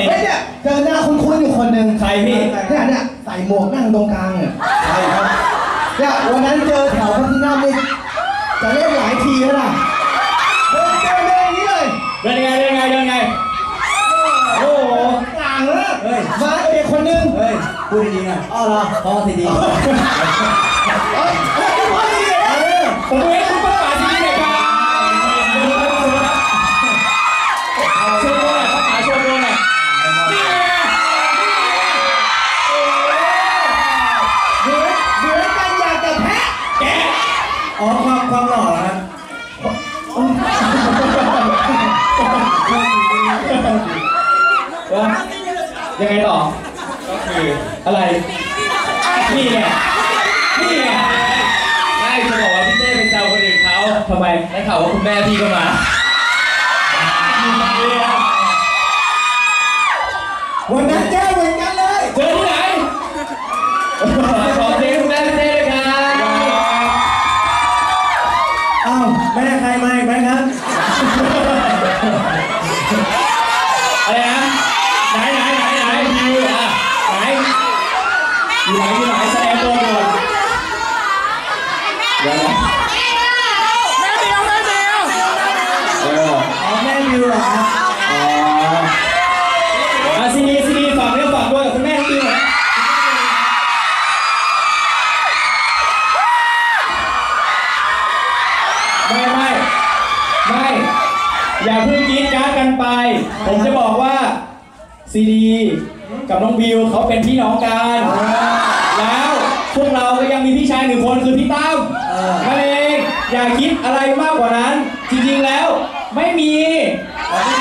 ดิเฮ้ยเนี่ยเจอหน้าคุ้นๆอยู่คนหนึ่งใครพี่ เนี่ยเนี่ยใส่หมวกนั่งตรงกลางเนี่ยใช่ครับเนี่ยวันนั้นเจอแถวพัทยานี่จะเล่นหลายทีแล้วนะเดินเดินเดินอย่างนี้เลยเดินยังไงเดินยังไงเดินยังไง โอ้โหกลางเลยเฮ้ย มาเอกคนหนึงเฮ้ยพูดดีๆหน่อยอ๋อเหรอพ่อทีดี เฮ้ยเฮ้ย ว่ายังไงต่อ ก็คืออะไร นี่ไงนี่ไงไม่จะบอกว่าพี่เต้ไปแซวคนอื่นเขาทำไมได้ข่าวว่าคุณแม่พี่ก็มาวันนั้นเจอเหมือนกันเลยเจอที่ไหนขอเพลงคุณแม่พี่เต้ด้วยครับอ้าวแม่ใครมาอีกไหมครับอะไรนะ ไหนไหนไหนไหนอยู่อะไหนอยู่ไหนอยู่ไหนแสดงตัวก่อนเดี๋ยวนะเอออ๋อแม่วิวเหรออ๋ออะซีดีซีดีฝากเรื่องฝากด้วกับคุณแม่ที่ไหนไม่ไม่ไม่อย่าเพิ่งกรีดการ์ดกันไป ผมจะบอกว่า ซีดีกับน้องบิวเขาเป็นพี่น้องกัน แล้วพวกเราก็ยังมีพี่ชายหนึ่งคนคือพี่ตั้มเออนั่นเองอย่าคิดอะไรมากกว่านั้น จริงๆแล้วไม่มีอ๋อไม่